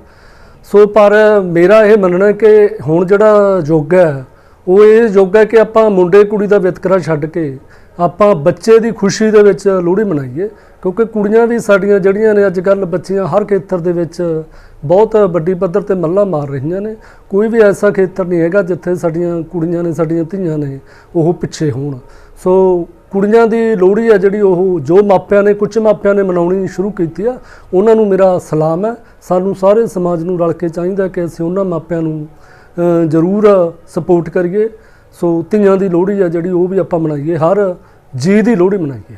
ਸੋ ਪਰ ਮੇਰਾ ਇਹ ਮੰਨਣਾ ਕਿ ਹੁਣ ਜਿਹੜਾ ਯੁੱਗ ਹੈ ਉਹ ਇਹ ਯੁੱਗ ਹੈ ਕਿ ਆਪਾਂ ਮੁੰਡੇ ਕੁੜੀ ਦਾ ਵਿਤਕਰਾ ਛੱਡ ਕੇ ਆਪਾਂ ਬੱਚੇ ਦੀ ਖੁਸ਼ੀ ਦੇ ਵਿੱਚ ਲੋਹੜੀ ਮਨਾਈਏ, ਕਿਉਂਕਿ ਕੁੜੀਆਂ ਵੀ ਸਾਡੀਆਂ ਜਿਹੜੀਆਂ ਨੇ ਅੱਜ ਕੱਲ ਬੱਚੀਆਂ ਹਰ ਖੇਤਰ ਦੇ ਵਿੱਚ ਬਹੁਤ ਵੱਡੀ ਪੱਧਰ ਤੇ ਮੱਲਾ ਮਾਰ ਰਹੀਆਂ ਨੇ। ਕੋਈ ਵੀ ਐਸਾ ਖੇਤਰ ਨਹੀਂ ਹੈਗਾ ਜਿੱਥੇ ਸਾਡੀਆਂ ਕੁੜੀਆਂ ਨੇ, ਸਾਡੀਆਂ ਧੀਆਂ ਨੇ ਉਹ ਪਿੱਛੇ ਹੋਣ। ਸੋ ਕੁੜੀਆਂ ਦੀ ਲੋਹੜੀ ਆ ਜਿਹੜੀ ਉਹ ਜੋ ਮਾਪਿਆਂ ਨੇ, ਕੁਝ ਮਾਪਿਆਂ ਨੇ ਮਨਾਉਣੀ ਸ਼ੁਰੂ ਕੀਤੀ ਆ, ਉਹਨਾਂ ਨੂੰ ਮੇਰਾ ਸਲਾਮ ਹੈ। ਸਾਨੂੰ ਸਾਰੇ ਸਮਾਜ ਨੂੰ ਰਲ ਕੇ ਚਾਹੀਦਾ ਕਿ ਅਸੀਂ ਉਹਨਾਂ ਮਾਪਿਆਂ ਨੂੰ ਜ਼ਰੂਰ ਸਪੋਰਟ ਕਰੀਏ। ਸੋ ਧੀਆਂ ਦੀ ਲੋਹੜੀ ਆ ਜਿਹੜੀ, ਉਹ ਵੀ ਆਪਾਂ ਮਨਾਈਏ। ਹਰ ਜੀ ਦੀ ਲੋਹੜੀ ਮਨਾਈਏ।